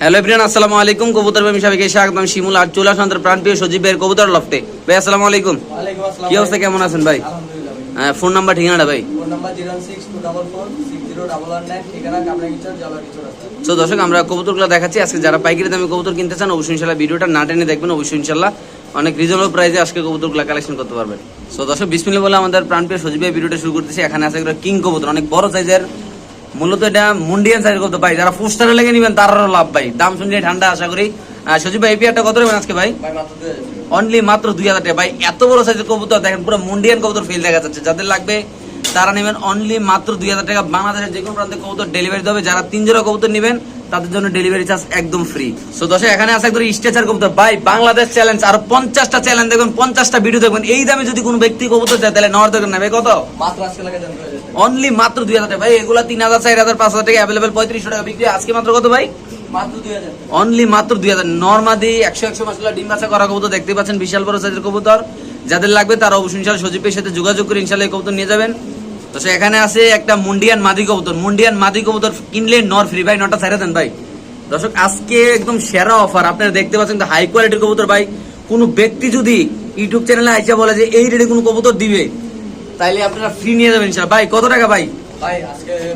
Hello everyone আসসালামু আলাইকুম। কবুতর প্রেমী সবাইকে স্বাগত আমি শিমুল আর চলে আমাদের প্রাণপ্রিয় সজীব ভাইয়ের কবুতর লফটে ভাই আসসালামু আলাইকুম। কি অবস্থা কেমন আছেন ভাই? আলহামদুলিল্লাহ। ফোন নাম্বার ঠিকানাটা ভাই? তো দর্শক আমরা কবুতরগুলো দেখাচ্ছি। আজকে যারা পাইকারি দামে কবুতর কিনতে চান অবশ্যই ইনশাল্লাহ ভিডিওটা না টেনে দেখবেন। অবশ্যই ইনশাল্লাহ অনেক রিজনেবল প্রাইসে আজকে কবুতরগুলো কালেকশন করতে পারবেন। সো দর্শক বিসমিল্লা বলে আমাদের প্রাণপ্রিয় সজীব ভাই ভিডিওটা শুরু করতেছি। এখানে আছে একটা কিং কবুতর অনেক বড় সাইজের মূলত এটা মুন্ডিয়ান সাইজ করতে ভাই যারা পোস্টারে লেগে নিবেন তারও লাভ ভাই। দাম শুনলে ঠান্ডা আশা করি। সজীব ভাই এই কত নেবেন আজকে ভাই? অনলি মাত্র দুই হাজার টাকা। ভাই এত বড় সাইজের কবুতর দেখেন পুরো মুন্ডিয়ান কবুতর ফিল দেখা যাচ্ছে। যাদের লাগবে তারা নেবেন অনলি মাত্র দুই হাজার টাকা। বাংলাদেশের যে কোনো প্রান্তে কবুতর ডেলিভারি দেবে যারা তিন জোড়া কবুতর নেবেন তাদের জন্য ডেলিভারি চার্জ একদম ফ্রি সো দশে এখানে আছে একদম স্ট্রেচার কবুতর। ভাই বাংলাদেশ চ্যালেঞ্জ আর পঞ্চাশটা চ্যালেঞ্জ দেখবেন পঞ্চাশটা ভিডিও দেখবেন। এই দামে যদি কোনো ব্যক্তি কবুতর দেয় তাহলে নেওয়ার দরকার নেবে কত? মাত্র আজকে লাগে অনলি মাত্র দুই হাজার টাকা। ভাই এগুলা তিন হাজার চার হাজার পাঁচ হাজার টাকা অ্যাভেলেবেল পঁয়ত্রিশশো টাকা বিক্রি। আজকে মাত্র কত ভাই? অনলি মাত্র দুই হাজার। নর্মাদি একশো একশো মশলা ডিম বাচ্চা করা কবুতর দেখতে পাচ্ছেন বিশাল বড় সাইজের কবুতর। যাদের লাগবে তারা অবশ্যই ইনশাল্লাহ সজীবের সাথে যোগাযোগ করে ইনশাল্লাহ এই কবুতর নিয়ে যাবেন। তো সে এখানে আছে একটা মুন্ডিয়ান মাদি কবুতর। মুন্ডিয়ান মাদি কবুতর কিনলে নর ফ্রি ভাই নটা ছেড়ে দেন ভাই। দর্শক আজকে একদম সেরা অফার আপনারা দেখতে পাচ্ছেন হাই কোয়ালিটির কবুতর ভাই। কোনো ব্যক্তি যদি ইউটিউব চ্যানেলে আইসা বলে যে এই রেটে কোনো কবুতর দিবে? তাইলে আপনারা ফ্রি নিয়ে যাবেন ভাই কত টাকা ভাই? ভাই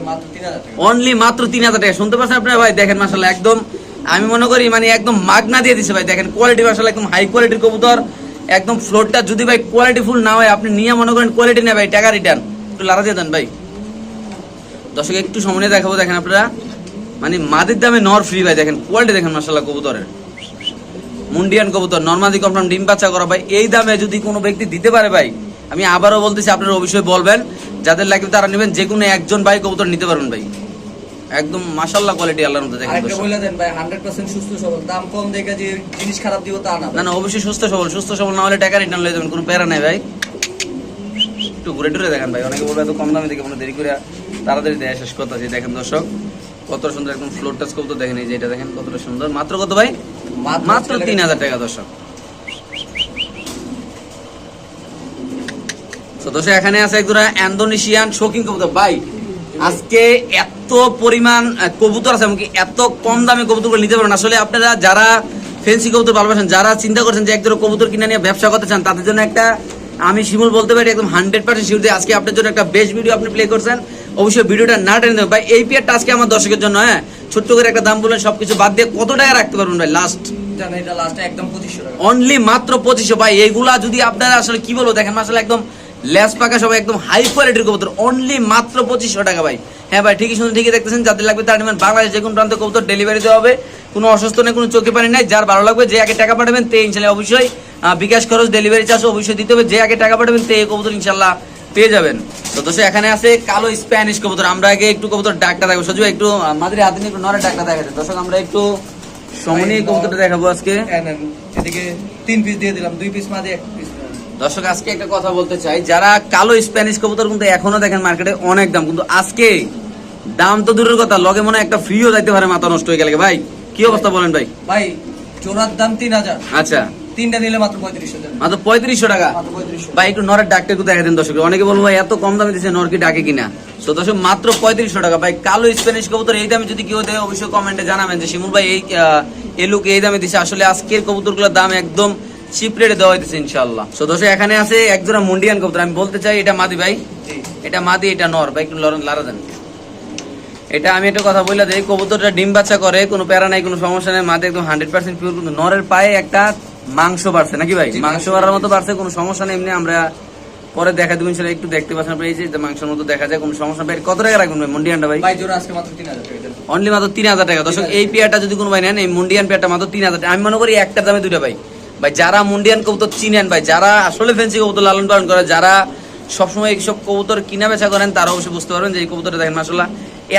মাত্র তিন হাজার টাকা। অনলি মাত্র তিন হাজার টাকা। শুনতে পাচ্ছেন আপনারা? ভাই দেখেন মাসাল্লাহ একদম আমি মনে করি মানে একদম মাগনা দিয়ে দিছে ভাই। দেখেন কোয়ালিটি মাসাল্লাহ একদম হাই কোয়ালিটির কবুতর। একদম ফ্লোরটা যদি ভাই কোয়ালিটি ফুল না হয় আপনি নিয়ে মনে করেন কোয়ালিটি নেই ভাই টাকা রিটার্ন একটু লাড়া দিয়ে দেন ভাই। দর্শক একটু সামনে দেখাবো দেখেন আপনারা। মানে মাদির দামে নর ফ্রি ভাই দেখেন কোয়ালিটি দেখেন মাসাল্লাহ কবুতরের। মুন্ডিয়ান কবুতর নর্মাদি কনফার্ম ডিম বাচ্চা করা ভাই। এই দামে যদি কোনো ব্যক্তি দিতে পারে ভাই আমি আবারও বলতেছি আপনারা অবশ্যই বলবেন যাদের লাগবে তারা নেবেন যে কোনো একজন ভাই কবুতর নিতে পারবেন ভাই। একদম মাসাল্লাহ কোয়ালিটি আল্লাহর মধ্যে দেখেন আরেকটা। বলে দেন ভাই হান্ড্রেড পার্সেন্ট সুস্থ সবল। দাম কম দেখে যে জিনিস খারাপ দিব তা না না না অবশ্যই সুস্থ সবল সুস্থ সবল না হলে টাকা রিটার্ন লয়ে যাবেন কোনো প্যারা নাই ভাই। একটু ঘুরে টুরে দেখেন ভাই অনেকে বলবে এত কম দামে দেখে কোনো দেরি করে তাড়াতাড়ি দেয় শেষ কথা যে দেখেন দর্শক কত সুন্দর একদম ফ্লোর টাচ কবুতর দেখেন এই যে এটা দেখেন কতটা সুন্দর। মাত্র কত ভাই? মাত্র তিন হাজার টাকা দর্শক। দর্শক এখানে আছে একজোড়া ইন্দোনেশিয়ান শৌখিন কবুতর। ভাই আজকে এত পরিমাণ কবুতর আছে এমনকি এত কম দামে কবুতরগুলো নিতে পারবেন। আসলে আপনারা যারা ফেন্সি কবুতর ভালোবাসেন যারা চিন্তা করছেন যে একজোড়া কবুতর কিনে নিয়ে ব্যবসা করতে চান তাদের জন্য একটা আমি শিমুল বলতে পারি একদম হান্ড্রেড পার্সেন্ট শিউর দিয়ে আজকে আপনার জন্য একটা বেস্ট ভিডিও আপনি প্লে করছেন। অবশ্যই ভিডিওটা না টেনে দেবেন ভাই এই পিয়ারটা আজকে আমার দর্শকের জন্য হ্যাঁ? ছোট্ট করে একটা দাম বললেন সবকিছু বাদ দিয়ে কত টাকা রাখতে পারবেন ভাই লাস্ট এটা লাস্টে একদম পঁচিশশো টাকা। অনলি মাত্র পঁচিশশো। ভাই এইগুলা যদি আপনারা আসলে কি বলব দেখেন আসলে একদম লেস পাকা সবাই একদম হাই কোয়ালিটির কবুতর অনলি মাত্র পঁচিশশো টাকা ভাই। হ্যাঁ ভাই ঠিকই শুনে ঠিকই দেখতেছেন যাদের লাগবে তার নেবেন বাংলাদেশ যে কোনো প্রান্তে কবুতর ডেলিভারি দেওয়া হবে। কোনো অসুস্থ নেই কোনো চোখে পানি নাই যার ভালো লাগবে যে আগে টাকা পাঠাবেন তে ইনশাল্লাহ অবশ্যই বিকাশ খরচ ডেলিভারি চার্জ অবশ্যই দিতে হবে। যে আগে টাকা পাঠাবেন তে কবুতর ইনশাল্লাহ পেয়ে যাবেন। তো দোষে এখানে আছে কালো স্প্যানিশ কবুতর। আমরা আগে একটু কবুতর ডাকটা দেখব। সজু একটু আমাদের হাতে একটু নরে ডাকটা দেখাচ্ছে দর্শক আমরা একটু সমনি কবুতরটা দেখাবো আজকে। হ্যাঁ, এদিকে তিন পিস দিয়ে দিলাম দুই পিস মাঝে দর্শক আজকে একটা কথা বলতে চাই। যারা কালো স্প্যানিশ কবুতর কিন্তু এখনও দেখেন মার্কেটে অনেক দাম। কিন্তু আজকে দাম তো দূরের কথা লগে মনে একটা ফ্রিও যাইতে পারে মাথা নষ্ট হয়ে গেলে। ভাই কি অবস্থা বলেন ভাই? ভাই জোড়ার দাম তিন হাজার। আচ্ছা। তিনটা নিলে মাত্র পঁয়ত্রিশ মাত্র পঁয়ত্রিশশো টাকা? মাত্র পঁয়ত্রিশশো। ভাই একটু নরের ডাকটা একটু দেখা দিন দর্শক। অনেকে বলব ভাই এত কম দামে দিচ্ছে নর কি ডাকে কিনা? তো দর্শক মাত্র পঁয়ত্রিশশো টাকা। ভাই কালো স্প্যানিশ কবুতর এই দামে যদি কেউ দেয় অবশ্যই কমেন্টে জানাবেন যে শিমুল ভাই এই এই লুক এই দামে দিচ্ছে আসলে আজকের কবুতরগুলোর দাম একদম চিপ রেটে দেওয়া হইতেছে ইনশাল্লাহ তো দর্শক এখানে আছে একজোড়া মুন্ডিয়ান কবুতর। আমি বলতে চাই এটা মাদি ভাই? এটা মাদি এটা নর। ভাই একটু লারা দেন। এটা আমি একটা কথা বললে দেই কবুতরটা ডিম বাচ্চা করে কোনো প্যারা নাই কোনো সমস্যা নেই মাদি একদম হান্ড্রেড পার্সেন্ট পিওর কিন্তু নরের পায়ে একটা মাংস বাড়ছে নাকি ভাই? মাংস বাড়ার মতো বাড়ছে কোনো সমস্যা নেই এমনি আমরা পরে দেখা দেবেন সেটা একটু দেখতে পাচ্ছেন এই যে মাংসের মতো দেখা যায় কোনো সমস্যা ভাই কত টাকা রাখবেন ভাই মুন্ডিয়ানটা ভাই? ভাই জোড়া আজকে মাত্র তিন হাজার টাকা অনলি মাত্র তিন হাজার টাকা। দর্শক এই পেয়ারটা যদি কোনো ভাই নেন এই মুন্ডিয়ান পেয়ারটা মাত্র তিন হাজার টাকা। আমি মনে করি একটা দামে দুইটা ভাই। ভাই যারা মুন্ডিয়ান কবুতর চিনেন ভাই যারা আসলে ফেন্সি কবুতর লালন পালন করে যারা সবসময় এইসব কবুতর কিনা বেচা করেন তারা অবশ্যই বুঝতে পারবেন যে এই কবুতরটা দেখেন মাসাল্লাহ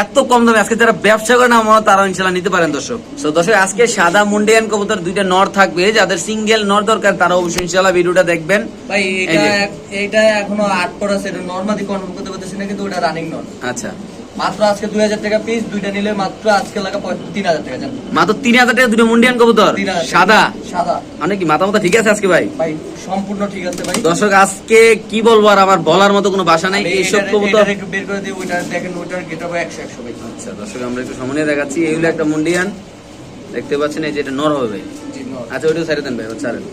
এত কম দামে আজকে যারা ব্যবসা করেন আমার তারা ইনশাল্লাহ নিতে পারেন দর্শক। তো দর্শক আজকে সাদা মুন্ডিয়ান কবুতর দুইটা নর থাকবে যাদের সিঙ্গেল নর দরকার তারা অবশ্যই ইনশাল্লাহ ভিডিওটা দেখবেন। ভাই এই এটা এখনও আট পর আছে এটা নর্মালি কনফার্ম করতে পারতেছি না কিন্তু ওটা রানিং নন আচ্ছা। মাত্র আজকে দুই হাজার টাকা পিস দুইটা নিলে মাত্র আজকে লাগা তিন হাজার টাকা মাত্র তিন হাজার টাকা দুটো মুন্ডিয়ান কবুতর? সাদা? সাদা। মানে কি মাথা মাথা ঠিক আছে আজকে ভাই? ভাই সম্পূর্ণ ঠিক আছে ভাই। দর্শক আজকে কি বলব আর আমার বলার মতো কোনো ভাষা নাই। এইসব কবুতর একটু বের করে দিই ওইটা দেখেন ওইটার ভাই। আচ্ছা দর্শক আমরা একটু সামনে দেখাচ্ছি। এই হলো একটা মুন্ডিয়ান। দেখতে পাচ্ছেন এই যে এটা নর হবে। ভাই আচ্ছা ওইটাও ছেড়ে দেন ভাই ছাড়েন।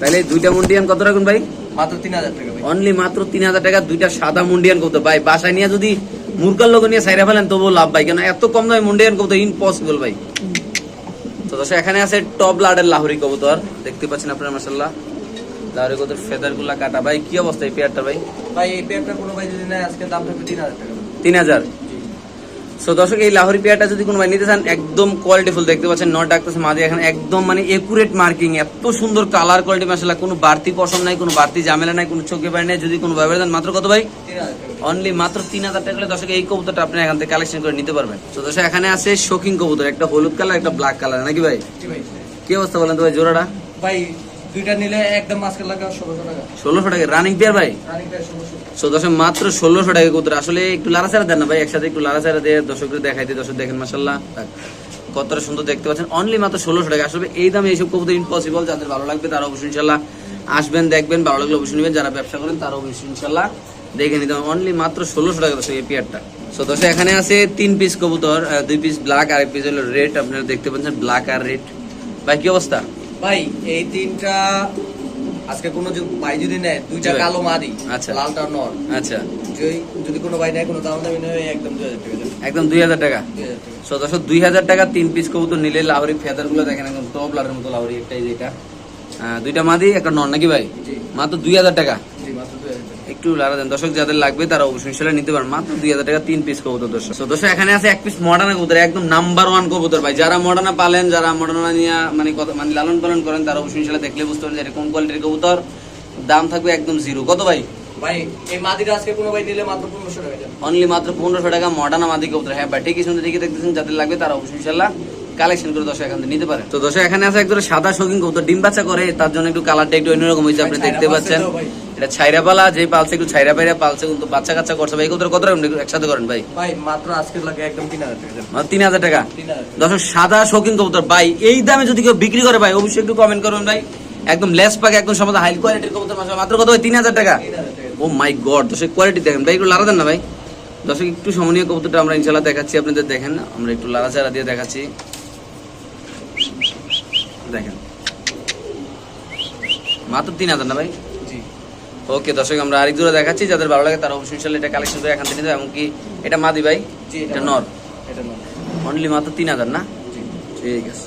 তাহলে দুইটা মুন্ডিয়ান কত রাখুন ভাই? মাত্র তিন হাজার টাকা ভাই। অনলি মাত্র তিন হাজার টাকা দুইটা সাদা মুন্ডিয়ান কবুতর। ভাই বাসায় নিয়ে যদি মুরকার লোক নিয়ে সাইরা ফেলেন তবুও লাভ ভাই। কেন এত কম দামে মুন্ডিয়ান কবুতর ইম্পসিবল ভাই। তো দর্শক এখানে আছে টপ লাডের লাহোরি কবুতর। দেখতে পাচ্ছেন আপনারা মাসাল্লাহ লাহোরি কবুতর ফেদারগুলা কাটা। ভাই কি অবস্থা এই পেয়ারটা ভাই? ভাই এই পেয়ারটা কোনো ভাই যদি না আজকে দাম থাকবে তিন হাজার টাকা। তিন হাজার? সো দর্শক এই লাহোরি পেয়ারটা যদি কোনো ভাই নিতে চান একদম কোয়ালিটিফুল দেখতে পাচ্ছেন নট ডাকতেছে মাঝে এখানে একদম মানে একুরেট মার্কিং এত সুন্দর কালার কোয়ালিটি মাসাল্লাহ কোনো বাড়তি পশম নাই কোনো বাড়তি ঝামেলা নাই কোনো চোখে পায় নাই যদি কোনো ব্যবহার দেন মাত্র কত ভাই? অনলি মাত্র তিন হাজার টাকা দর্শক এই কবুতরটা আপনি এখান থেকে কালেকশন করে নিতে পারবেন। তো দর্শক এখানে আছে শোকিং কবুতর একটা হলুদ কালার একটা ব্ল্যাক কালার নাকি ভাই? কি অবস্থা বলেন তো ভাই জোড়াটা? ভাই দুইটা নিলে একদম মাস্কের লাগা ষোলোশো টাকা। ষোলোশো টাকা। রানিং পেয়ার ভাই? রানিং প্রায় ষোলোশো সো মাত্র ষোলোশো টাকা কবুতর। আসলে একটু লাড়াচাড়া দেন না ভাই, একসাথে একটু লাড়াচাড়া দিয়ে দর্শকদের দেখাই দিয়ে দর্শক দেখেন মাসাল্লাহ কতটা সুন্দর দেখতে পাচ্ছেন। অনলি মাত্র ষোলোশো টাকা। আসলে এই দামে এইসব কবুতর ইম্পসিবল যাদের ভালো লাগবে তারা অবশ্যই ইনশাল্লাহ আসবেন, দেখবেন। ভালো লাগলে অবশ্যই নেবেন। যারা ব্যবসা করেন তারা অবশ্যই ইনশাল্লাহ দেখে নিতে অনলি মাত্র ষোলোশো টাকা দর্শক, এই পেয়ারটা সো দর্শক, এখানে আছে তিন পিস কবুতর দুই পিস ব্ল্যাক আর এক পিস হলো রেড আপনারা দেখতে পাচ্ছেন ব্ল্যাক আর রেড ভাই, কি অবস্থা? ভাই, এই তিনটা আজকে কোনো ভাই যদি নেয় দুইটা কালো মাদি আচ্ছা। লালটা নর। আচ্ছা। যদি কোনো ভাই নেয় কোনো দাম দামি নেয় একদম দুই হাজার টাকা। একদম দুই হাজার টাকা? দুই হাজার টাকা। সো দর্শক দুই হাজার টাকা তিন পিস কবুতর নিলে লাহরি ফেদারগুলো দেখেন একদম টপ লারের মতো লাহরি একটাই যেটা। দুইটা মাদি একটা নর নাকি ভাই? মাত্র দুই হাজার টাকা জি মাত্র দুই হাজার টাকা একটু লারা দেন। দর্শক যাদের লাগবে তারা অবশ্যই ইনশাল্লাহ নিতে পারেন। মাত্র দুই হাজার টাকা তিন পিস কবুতর দর্শক। So, দর্শক এখানে আছে এক পিস মডার্না কবুতর একদম নাম্বার ওয়ান কবুতর ভাই। যারা মডার্না পালেন যারা মডার্না নিয়ে মানে মানে লালন পালন করেন তারা অবশ্যই ইনশাল্লাহ দেখলে বুঝতে পারেন যে কোন কোয়ালিটির কবুতর। দাম থাকবে একদম জিরো কত ভাই? ভাই এই মাদিটা আজকে কোনো ভাই নিলে মাত্র পনেরোশো টাকা অনলি মাত্র পনেরোশো টাকা মডার্না মাদি কবুতর। হ্যাঁ ভাই ঠিকই শুনতে ঠিকই দেখতেছেন। যাদের লাগবে তারা অবশ্যই ইনশাল্লাহ কালেকশন করে দর্শক এখান থেকে নিতে পারেন। তো দর্শক এখানে আছে সাদা শৌখিন কবুতর ডিম বাচ্চা করে তার জন্য একটু কালারটা একটু অন্যরকম হয়েছে আপনি দেখতে পাচ্ছেন। এটা ছাইরা পালা যে পালছে একটু ছাইরা পাইরা পালছে কিন্তু বাচ্চা কাচ্চা করছে। ভাই এই কবুতর কত রকম একসাথে করেন ভাই। ভাই মাত্র আজকের লাগে একদম তিন হাজার টাকা। মাত্র টাকা। দর্শক সাদা শৌখিন কবুতর ভাই এই দামে যদি কেউ বিক্রি করে ভাই অবশ্যই একটু কমেন্ট করবেন ভাই। একদম লেস পাকে একদম সমাজ হাই কোয়ালিটির কবুতর মাত্র- কত ভাই তিন হাজার টাকা? ও মাই গড দর্শক কোয়ালিটি দেখেন। ভাই একটু লারা দেন না ভাই। দর্শক একটু সমনীয় কবুতরটা আমরা ইনশাল্লাহ দেখাচ্ছি আপনাদের দেখেন আমরা একটু লারা চারা দিয়ে দেখাচ্ছি। দেখেন। মাত্র তিন হাজার না ভাই? জি। ওকে দর্শক আমরা আরেক জোড়া দেখাচ্ছি যাদের ভালো লাগে তারা অবশ্যই ইনশাল্লাহ এটা কালেকশন করে এখান থেকে নিতে এমনকি এটা মাদি ভাই জি এটা নর। এটা নর। অনলি মাত্র তিন হাজার না? জি। ঠিক আছে।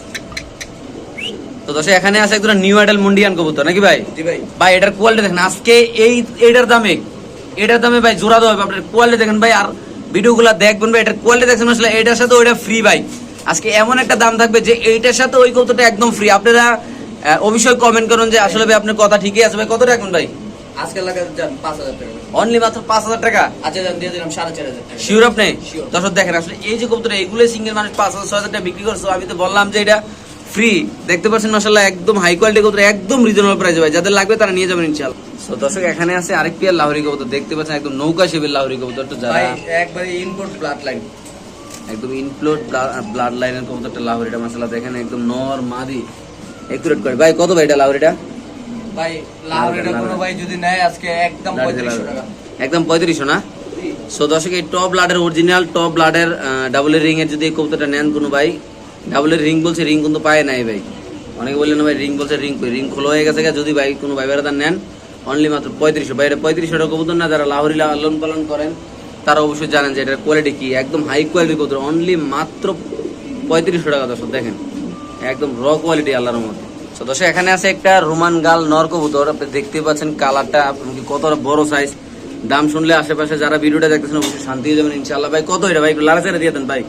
তো দর্শক এখানে আছে একজন নিউ আইডাল মুন্ডিয়ান কবুতর নাকি ভাই? জি ভাই। ভাই এটার কোয়ালিটি দেখেন আজকে এই এটার দামে এটার দামে ভাই জোড়া দেওয়া হবে আপনার কোয়ালিটি দেখেন ভাই আর ভিডিওগুলো দেখবেন ভাই এটার কোয়ালিটি দেখছেন আসলে এটার সাথে ওইটা ফ্রি ভাই। আজকে এমন একটা দাম থাকবে যে এইটার সাথে ওই কৌতোটা একদম ফ্রি আপনারা অবশ্যই কমেন্ট করুন যে আসলে ভাই আপনার কথা ঠিকই আছে ভাই। কত ভাই? আজকের লাগে যান পাঁচ হাজার টাকা। অনলি মাত্র পাঁচ হাজার টাকা? আচ্ছা যান দিয়ে দিলাম সাড়ে চার হাজার টাকা। শিওর আপনি. দর্শক দেখেন আসলে এই যে কবুতর এইগুলো সিঙ্গেল মানুষ পাঁচ হাজার ছয় হাজার টাকা বিক্রি করছ। আমি তো বললাম যে এটা ফ্রি দেখতে পাচ্ছেন মাসাল্লাহ একদম হাই কোয়ালিটি কবুতর একদম রিজনেবল প্রাইসে ভাই। যাদের লাগবে তারা নিয়ে যাবেন ইনশাআল্লাহ। সো দর্শক এখানে আছে আরেক পিয়ার লাহোরি কবুতর দেখতে পাচ্ছেন একদম নৌকা শিবের লাহোরি কবুতর তো যারা ভাই একবারে ব্লাড লাইন একদম ইনফ্লোড ব্লাড লাইনের কত কবুতরটা লাহোরিটা মাসাল্লাহ দেখেন একদম নর মাদি একুরেট করে। ভাই কত ভাই এটা লাহোরিটা? ভাই লাহোরিটা কোনো ভাই যদি নেয় আজকে একদম পঁয়ত্রিশশো টাকা। একদম পঁয়ত্রিশশো না? সো দর্শক এই টপ ব্লাডের অরিজিনাল টপ ব্লাডের ডাবলের রিং এর যদি এই কবুতরটা নেন কোনো ভাই ডাবলের রিং বলছে রিং কিন্তু পায় নাই ভাই। অনেকে বললেন ভাই রিং বলছে রিং রিং খোলা হয়ে গেছে যদি ভাই কোনো ভাই বেড়াদার নেন অনলি মাত্র পঁয়ত্রিশশো। ভাই এটা পঁয়ত্রিশশো টাকা কবুতর না যারা লাহোরি লালন পালন করেন তারা অবশ্যই জানেন যে এটার কোয়ালিটি কি একদম হাই কোয়ালিটির কবুতর অনলি মাত্র পঁয়ত্রিশশো টাকা দর্শক দেখেন। একদম র কোয়ালিটি আল্লাহর মধ্যে তো দর্শক এখানে আছে একটা রোমান গাল নর কবুতর আপনি দেখতে পাচ্ছেন কালারটা কতটা বড় সাইজ দাম শুনলে আশেপাশে যারা ভিডিওটা দেখতেছেন অবশ্যই শান্তি হয়ে যাবেন ইনশাআল্লাহ। ভাই কত এটা? ভাই একটু লাড়াচাড়া দিয়ে দেন ভাই।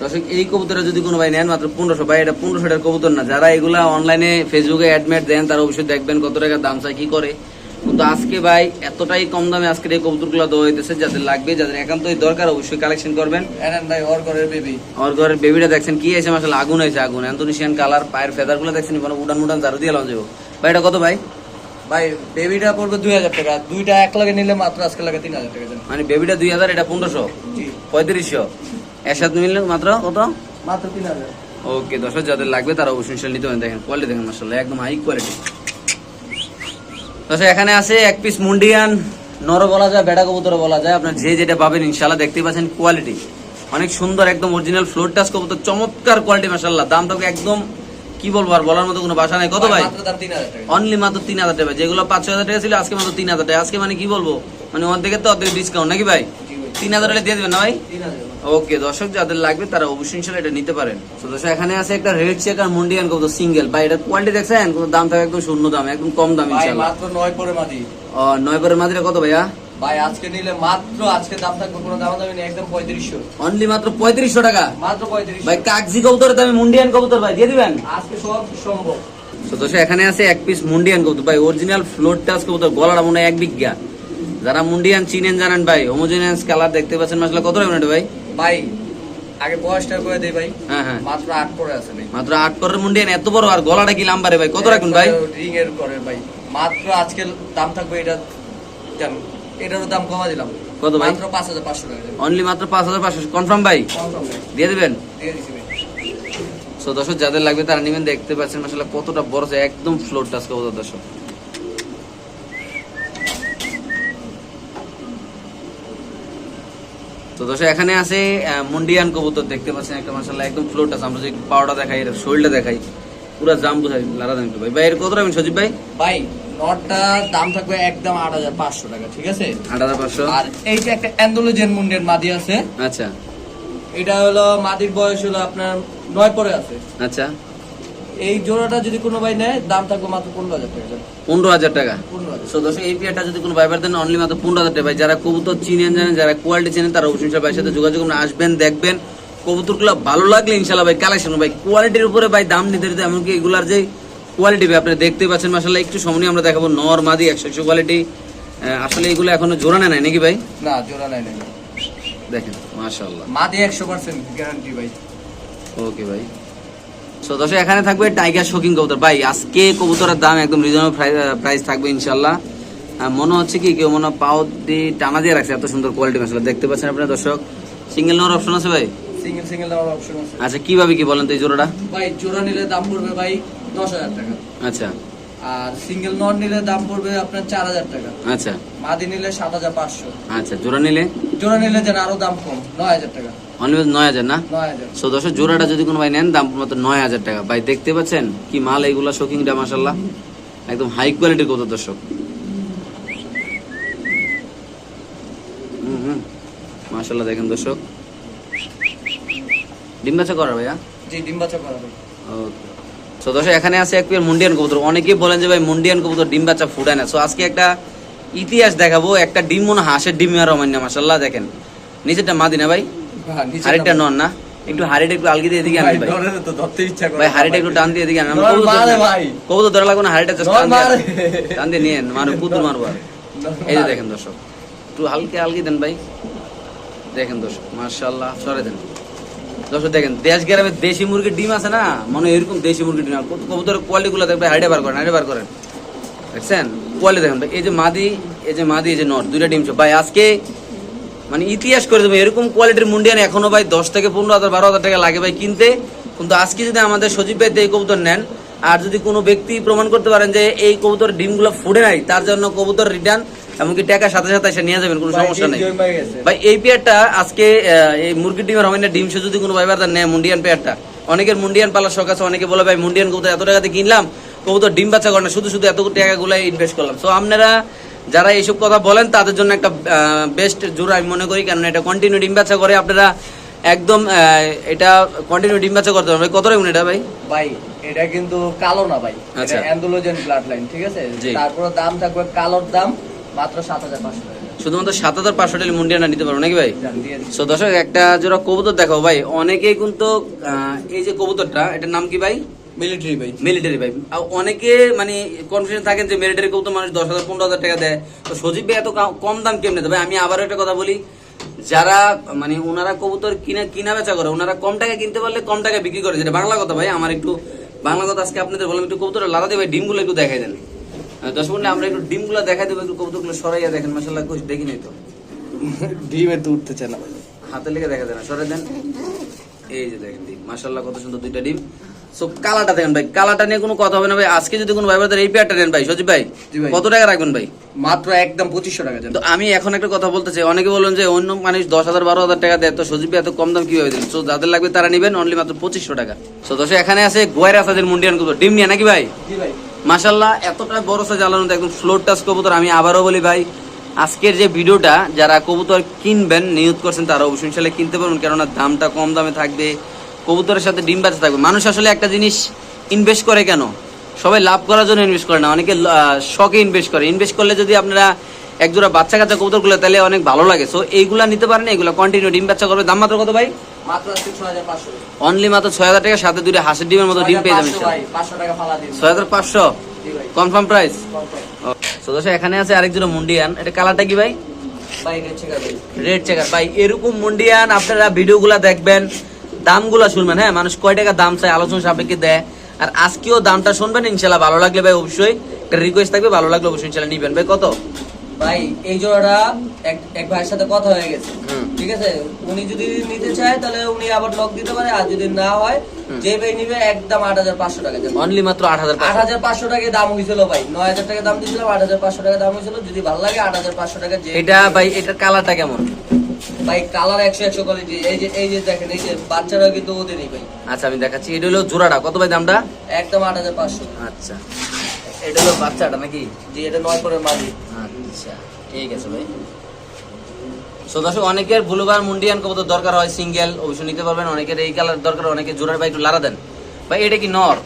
দর্শক এই কবুতরে যদি কোনো ভাই নেন মাত্র পনেরোশো। ভাই এটা পনেরোশো টাকার কবুতর না। যারা এগুলা অনলাইনে ফেসবুকে অ্যাডমেট দেন তারা অবশ্যই দেখবেন কত টাকা দাম চাই কি করে। কিন্তু আজকে ভাই এতটাই কম দামে আজকের এই কবুতরগুলো দেওয়া হইতেছে যাদের লাগবে যাদের একান্তই দরকার অবশ্যই কালেকশন করবেন। ভাই ওর ঘরের বেবি আমার ঘরের বেবিটা দেখছেন কি আছে আসলে আগুন হয়েছে আগুন। অ্যান্থোনিশিয়ান কালার পায়ের ফেদারগুলো দেখছেন মানে উড়ান উড়ান ঝাড়ু দিয়ে যাব। ভাই এটা কত ভাই? ভাই বেবিটা পড়বে দুই হাজার টাকা। দুইটা এক লাগে নিলে মাত্র আজকে লাগে তিন হাজার টাকা মানে বেবিটা দুই হাজার এটা পনেরোশো? পঁয়ত্রিশশো? এর সাথে মিললে মাত্র কত? মাত্র তিন হাজার। ওকে দর্শক যাদের লাগবে তারা অবশ্যই নিতে পারেন। দেখেন কোয়ালিটি দেখেন মাসাল্লাহ একদম হাই কোয়ালিটি দর্শক এখানে আছে এক পিস মুন্ডিয়ান নর বলা যায় বেড়া কবুতর বলা যায়। আপনার যে যেটা পাবেন ইনশাল্লাহ দেখতে পাচ্ছেন কোয়ালিটি অনেক সুন্দর একদম অরিজিনাল ফ্লোর টাচ কবুতর চমৎকার কোয়ালিটি মাসাল্লাহ দাম তো একদম কি বলব আর বলার মতো কোনো ভাষা নাই। কত ভাই? অনলি মাত্র তিন হাজার টাকা। যেগুলো পাঁচ ছয় হাজার টাকা ছিল আজকে মাত্র তিন হাজার টাকা। আজকে মানে কি বলব? মানে অর্ধেকের তো অর্ধেক ডিসকাউন্ট নাকি ভাই? তিন হাজার টাকা দিয়ে দেবেন না ভাই? ওকে দর্শক যাদের লাগবে তারা অবশ্যই ইনশাল্লাহ এটা নিতে পারেন। তো দর্শক এখানে আছে একটা রেড চেক আর মুন্ডিয়ান কবুতর সিঙ্গেল ভাই এটা কোয়ালিটি দেখছেন? কোনো দাম থাকে একদম শূন্য দাম একদম কম দাম ইনশাল্লাহ। মাত্র নয় পরে মাটি। ও নয় মাঝে কত ভাইয়া? ভাই আজকে নিলে মাত্র আজকে দাম থাকবে কোনো দাম দামি নেই একদম পঁয়ত্রিশশো। অনলি মাত্র পঁয়ত্রিশশো টাকা? মাত্র ভাই কাগজি কবুতরের দামে মুন্ডিয়ান কবুতর ভাই দিয়ে দিবেন? আজকে সব সম্ভব। তো দর্শক এখানে আছে এক পিস মুন্ডিয়ান কবুতর। ভাই অরিজিনাল ফ্লোর টাচ কবুতর গলাটা মনে হয় এক বিঘা। যারা মুন্ডিয়ান চিনেন জানেন ভাই হোমোজেনিয়াস কালার দেখতে পাচ্ছেন মাসলা কত রাখবেন ভাই? ভাই আগে বয়সটা করে দেই ভাই। হ্যাঁ হ্যাঁ। মাত্র আট পরে আছে ভাই। মাত্র আট মুন্ডিয়ান এত বড় আর গলাটা কি লাম্বারে ভাই? কত রাখবেন ভাই? রিং এর করে ভাই। মাত্র আজকে দাম থাকবে এটা জান এটারও দাম কমা দিলাম। কত ভাই? মাত্র পাঁচ হাজার পাঁচশো টাকা। অনলি মাত্র পাঁচ হাজার পাঁচশো। কনফার্ম ভাই? দিয়ে দিবেন? দিয়ে দিছি ভাই। সো দর্শক যাদের লাগবে তারা নেবেন। দেখতে পাচ্ছেন মাসাল্লাহ কতটা বড় একদম ফ্লোর টাচ কবুতর দর্শক। তো দর্শক এখানে আছে মুন্ডিয়ান কবুতর দেখতে পাচ্ছেন একটা মাসাল্লাহ একদম ফ্লোর আছে। আমরা যদি পাওয়াটা দেখাই এর শরীরটা দেখাই পুরো জাম বুঝাই লারা দাম ভাই ভাই এর কত রাখবেন সজীব ভাই? ভাই নটটার দাম থাকবে একদম আট হাজার পাঁচশো টাকা ঠিক আছে? আট হাজার পাঁচশো। আর এইটা একটা অ্যান্ডোলোজেন মুন্ডের মাদি আছে। আচ্ছা। এটা হলো মাদির বয়স হলো আপনার নয় পরে আছে। আচ্ছা। এই জোড়াটা যদি কোনো ভাই নেয় দাম থাকবে মাত্র পনেরো হাজার টাকা পনেরো হাজার টাকা? পনেরো হাজার। সো দর্শক এই পেয়ারটা যদি কোনো ভাইবার দেন অনলি মাত্র পনেরো হাজার টাকা। ভাই যারা কবুতর চিনেন জানেন যারা কোয়ালিটি চেনেন তারা অবশ্যই ভাইয়ের সাথে যোগাযোগ আসবেন দেখবেন। কবুতরগুলো ভালো লাগলে ইনশাল্লাহ ভাই কালেকশন ভাই কোয়ালিটির উপরে ভাই দাম নির্ধারিত এমনকি এগুলার যে কোয়ালিটি ভাই আপনি দেখতে পাচ্ছেন মাসাল্লাহ একটু সময় আমরা দেখাবো নর মাদি একশো একশো কোয়ালিটি আসলে এগুলো এখনও জোরানে নাই নাকি ভাই? না জোড়া নাই। দেখেন মাশাল্লাহ মাদি একশো পার্সেন্ট গ্যারান্টি ভাই। ওকে ভাই। সো দর্শক এখানে থাকবে টাইগার শোকিং কবুতর। ভাই আজকে কবুতরের দাম একদম রিজনেবল প্রাইস থাকবে ইনশাল্লাহ মনে হচ্ছে কি কেউ মনে পাও দিয়ে টানা দিয়ে রাখছে এত সুন্দর কোয়ালিটি মশলা দেখতে পাচ্ছেন আপনার দর্শক? সিঙ্গেল নেওয়ার অপশন আছে ভাই? সিঙ্গেল সিঙ্গেল নেওয়ার অপশন আছে। আচ্ছা কীভাবে কি বলেন তো এই জোড়াটা? ভাই জোড়া নিলে দাম পড়বে ভাই দশ হাজার টাকা। আচ্ছা। আর সিঙ্গেল নন নিলে দাম পড়বে আপনার চার হাজার টাকা। আচ্ছা। মাদি নিলে সাত হাজার পাঁচশো। আচ্ছা জোড়া নিলে? জোড়া নিলে যেন আরও দাম কম নয় হাজার টাকা। অনলি নয় হাজার না? সো দর্শক জোড়াটা যদি কোনো ভাই নেন দাম মাত্র নয় হাজার টাকা। ভাই দেখতে পাচ্ছেন কি মাল এইগুলা শোকিংটা মাসাল্লাহ একদম হাই কোয়ালিটির কত দর্শক? মাসাল্লাহ দেখেন দর্শক। ডিম বাচ্চা করার ভাইয়া? জি ডিম বাচ্চা করা ভাই। ওকে সো দর্শক এখানে আছে এক পেয়ার মুন্ডিয়ান কবুতর। অনেকেই বলেন যে ভাই মুন্ডিয়ান কবুতর ডিম বাচ্চা ফুটায় না। সো আজকে একটা ইতিহাস দেখাবো। একটা ডিম মনে হাঁসের ডিম আর অমান্য মাসাল্লাহ দেখেন। নিচেরটা মাদিনা ভাই? আরেকটা নন না? একটু হাড়িটা একটু আলগি দিয়ে এদিকে আনেন ভাই ভাই। হাড়িটা একটু টান দিয়ে এদিকে আনেন। ভাই। কবুতর ধরা লাগবে না হাড়িটা টান দিয়ে টান দিয়ে নিয়েন মারো কুতুর মারবো আর। এই যে দেখেন দর্শক একটু হালকে আলগি দেন ভাই। দেখেন দর্শক মার্শাল্লাহ সরে দেন। দর্শক, দেখেন দেশ গ্রামে দেশি মুরগির ডিম আছে না? মনে হয় এরকম দেশি মুরগির ডিম। কবুতরের কোয়ালিটি গুলো দেখবে হাইডে বার করেন হাইডে বার করেন। দেখছেন? কোয়ালিটি দেখেন এই যে মাদি, এই যে মাদি, এই যে নর, দুইটা ডিম। ভাই, আজকে মানে ইতিহাস করে দেবো, এরকম কোয়ালিটির মুন্ডিয়ান এখনও ভাই দশ থেকে পনেরো হাজার, বারো হাজার টাকা লাগে ভাই কিনতে। কিন্তু আজকে যদি আমাদের সজীব ভাই এই কবুতর নেন, আর যদি কোনো ব্যক্তি প্রমাণ করতে পারেন যে এই কবুতর ডিমগুলো ফুটে নাই, তার জন্য কবুতর রিটার্ন এমনকি টাকা সাথে সাথে এসে নিয়ে যাবেন কোনো সমস্যা নেই। ভাই এই পেয়ারটা আজকে এই মুরগির ডিমের হবে না ডিম সে যদি কোনো ভাইবার নেয় মুন্ডিয়ান পেয়ারটা। অনেকের মুন্ডিয়ান পালার শখ আছে অনেকে বলে ভাই মুন্ডিয়ান এত টাকাতে কিনলাম কবুতর ডিম বাচ্চা করে না শুধু শুধু এত ইনভেস্ট করলাম। তো আপনারা যারা এইসব কথা বলেন তাদের জন্য একটা বেস্ট জোড়া আমি মনে করি কারণ এটা কন্টিনিউ ডিম বাচ্চা করে আপনারা একদম এটা কন্টিনিউ ডিম বাচ্চা করতে পারবেন। কত রাখবেন এটা ভাই? ভাই এটা কিন্তু কালো না ভাই। আচ্ছা। এটা অ্যান্ডোলোজেন ব্লাড লাইন ঠিক আছে। তারপরে দাম থাকবে কালোর দাম মাত্র সাত হাজার পাঁচশো টাকা। শুধুমাত্র সাত হাজার পাঁচশো টাকা মুন্ডিয়ানটা নিতে পারব নাকি ভাই? সো দর্শক একটা জোড়া কবুতর দেখাও ভাই। অনেকেই কিন্তু এই যে কবুতরটা এটার নাম কি ভাই? মিলিটারি ভাই মিলিটারি ভাই আর অনেকে মানে কনফিডেন্স থাকেন যে মিলিটারি কেউ তো মানুষ দশ হাজার পনেরো হাজার টাকা দেয়। তো সজীব ভাই এত কম দাম কেমনে দেবে আমি আবারও একটা কথা বলি। যারা মানে ওনারা কবুতর কিনা কিনা বেচা করে ওনারা কম টাকা কিনতে পারলে কম টাকা বিক্রি করে। যেটা বাংলা কথা ভাই আমার একটু বাংলা কথা আজকে আপনাদের বললাম একটু কবুতর লাদা দিয়ে ভাই ডিমগুলো একটু দেখাই দেন। আমরা একটু ডিমগুলো দেখাই দেবো একটু কবুতরগুলো সরাইয়া দেখেন মাসাল্লাহ কুछ দেখি নাই তো। ডিমে তো উঠতেছে না। হাতে লেগে দেখা যায় না সরাই দেন। এই যে দেখেন ডিম মাসাল্লাহ কত সুন্দর দুইটা ডিম। সো কালাটা দেখেন ভাই কালাটা নিয়ে কোনো কথা হবে না ভাই। আজকে যদি কোনো ভাই এই পেয়ারটা নেন ভাই সজীব ভাই কত টাকা রাখবেন ভাই? মাত্র একদম পঁচিশশো টাকা তো আমি এখন একটা কথা বলতে চাই অনেকে বলেন যে অন্য মানুষ দশ হাজার বারো হাজার টাকা দেয় তো সজীব ভাই এত কম দাম কীভাবে দেন তো যাদের লাগবে তারা নেবেন অনলি মাত্র পঁচিশশো টাকা। তো দশ এখানে আছে গোয়ের আসাদের মুন্ডিয়ান কবুতর ডিম নিয়ে নাকি ভাই? ভাই। মাশাল্লাহ এতটা বড় সাইজ আলানো একদম ফ্লোর টাচ কবুতর, আমি আবারও বলি ভাই, আজকের যে ভিডিওটা, যারা কবুতর কিনবেন, নিয়ত করছেন, তারা অবশ্যই ইনশাল্লাহ কিনতে পারবেন, কেননা দামটা কম দামে থাকবে, কবুতরের সাথে ডিম বাচ্চা থাকবে। মানুষ আসলে একটা জিনিস ইনভেস্ট করে কেন? সবাই লাভ করার জন্য ইনভেস্ট করে না, অনেকে শখে ইনভেস্ট করে। ইনভেস্ট করলে যদি আপনারা একজোড়া বাচ্চা কাচ্চা কবুতরগুলো, তাহলে অনেক ভালো লাগে। সো এইগুলা নিতে পারেন, এগুলো কন্টিনিউ ডিম বাচ্চা করবে। দাম মাত্র কত ভাই? অনলি মাত্র ছয় হাজার টাকা সাথে দুটো হাঁসের ডিমের মতো ডিম পেয়ে যাবেন ছয় হাজার পাঁচশো কনফার্ম প্রাইস। তো এখানে আছে আরেকজন মুন্ডিয়ান। এটা কালারটা কি ভাই? রেড চেকার ভাই। এরকম মুন্ডিয়ান আপনারা ভিডিওগুলো দেখবেন দামগুলো শুনবেন হ্যাঁ? মানুষ কয় টাকা দাম চায় আলোচনা সাপেক্ষে দেয়। আর আজকেও দামটা শুনবেন ইনশাল্লাহ ভালো লাগলে ভাই অবশ্যই একটা রিকোয়েস্ট থাকবে ভালো লাগলে অবশ্যই ইনশাল্লাহ নিবেন। ভাই কত? ভাই এই জোড়াটা এক ভাইয়ের সাথে কথা হয়ে গেছে। ঠিক আছে? উনি যদি নিতে চায় তাহলে উনি আবার লক দিতে পারে আর যদি না হয় যে ভাই নিবে একদম আট হাজার পাঁচশো টাকা অনলি মাত্র আট হাজার আট হাজার পাঁচশো টাকা দাম হয়েছিল ভাই। নয় হাজার টাকা দাম দিয়েছিলাম আট হাজার পাঁচশো টাকা দাম হয়েছিল। যদি ভালো লাগে আট হাজার পাঁচশো টাকা এটা ভাই এটার কালারটা কেমন? ভাই কালার একশো একশো কোয়ালিটি এই যে এই যে দেখেন এই যে বাচ্চারা কিন্তু ওদেরই ভাই। আচ্ছা আমি দেখাচ্ছি। এটা হলো জোড়াটা। কত ভাই দামটা? একদম আট হাজার পাঁচশো। আচ্ছা। এটা হলো বাচ্চাটা নাকি? যে এটা নয় আচ্ছা ঠিক আছে ভাই। সো দর্শক অনেকের ব্লুবার মুন্ডিয়ান কবুতর দরকার হয় সিঙ্গেল অবশ্যই নিতে পারবেন। অনেকের এই কালার দরকার অনেকে জোড়ার ভাই একটু লারা দেন। ভাই এটা কি নর?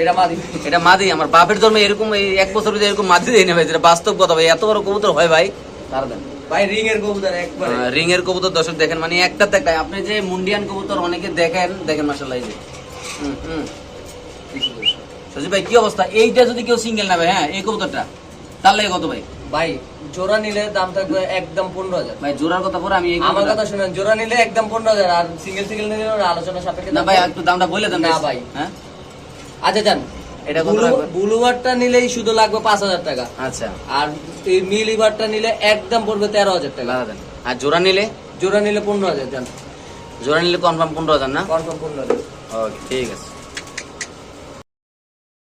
এটা মালি এটা মাদি আমার বাপের জন্মে এরকম এই এক বছর ভিতরে এরকম মাদি দেয় না ভাই যেটা বাস্তব কথা ভাই। এত বড় কবুতর হয় ভাই। লারা দেন। ভাই রিং এর কবুতর একবারে। রিং এর কবুতর দর্শক দেখেন মানে একটা দেখায় আপনি যে মুন্ডিয়ান কবুতর অনেকে দেখেন দেখেন মাসাল্লাহ এই যে। হুম হুম। সজি ভাই কি অবস্থা? এইটা যদি কেউ সিঙ্গেল নেবে হ্যাঁ এই কবুতরটা তার লাগে কত ভাই? ভাই জোড়া নিলে দাম থাকবে একদম পনেরো হাজার। ভাই জোড়ার কথা পরে আমি আমার কথা শুনেন জোড়া নিলে একদম পনেরো হাজার আর সিঙ্গেল সিঙ্গেল নিলে আলোচনা সাপেক্ষে না ভাই একটু দামটা বলে দেন না ভাই। হ্যাঁ? আচ্ছা যান। এটা নিলেই শুধু লাগবে পাঁচ হাজার টাকা। আচ্ছা। আর এই মিলিবারটা নিলে একদম পড়বে তেরো হাজার টাকা। আর জোড়া নিলে? জোড়া নিলে পনেরো হাজার যান। জোড়া নিলে কনফার্ম পনেরো হাজার না? কনফার্ম পনেরো হাজার। ওকে ঠিক আছে।